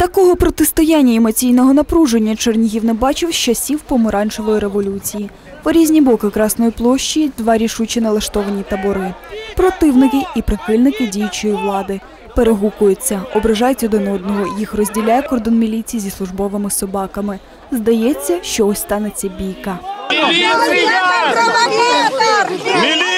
Такого протистояння емоційного напруження Чернігів не бачив з часів помаранчевої революції. По різні боки Красної площі два рішуче налаштовані табори. Противники і прихильники діючої влади перегукуються, ображають один одного. Їх розділяє кордон міліції зі службовими собаками. Здається, що ось станеться бійка. Провокатор! Міліція!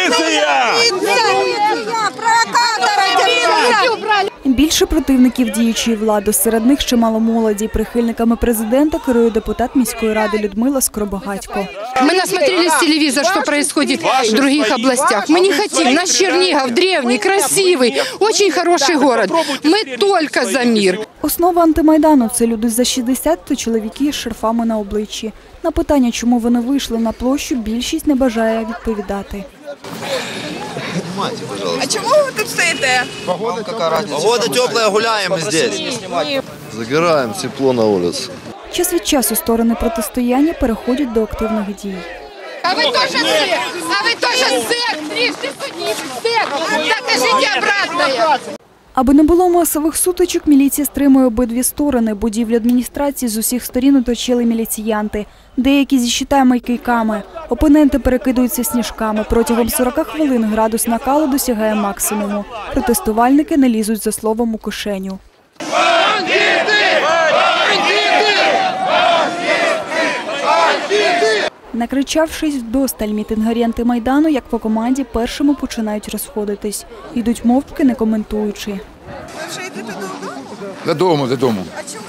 Більше противників діючої влади. Серед них чимало молоді. Прихильниками президента керує депутат міської ради Людмила Скоробагатько. Мы насмотрелись телевизор, что происходит в других областях. Мы не хотим. Наш Чернигов древний, красивый, очень хороший город. Мы только за мир. Основа антимайдану це люди за 60 та чоловіки з шарфами на обличчі. На питання, чому вони вийшли на площу, більшість не бажає відповідати. А чому ви тут стоїте? Погода теплая, гуляем здесь. Загораем, тепло на улице. Час від часу сторони протистояння переходять до активних дій. А вы тоже сек? А вы тоже сек? Трижды судимый сек? Докажите обратное. Аби не було масових сутичок, міліція стримує обидві сторони. Будівлю адміністрації з усіх сторін оточили міліціянти. Деякі зі щитами й кийками. Опоненти перекидуються сніжками. Протягом 40 хвилин градус накалу досягає максимуму. Протестувальники не лізуть за словом у кишеню. Накричавшись вдосталь, мітингарі антимайдану, як по команді, першими починають розходитись. Йдуть мовчки, не коментуючи. Ви вже йдете додому? Додому, додому. А чому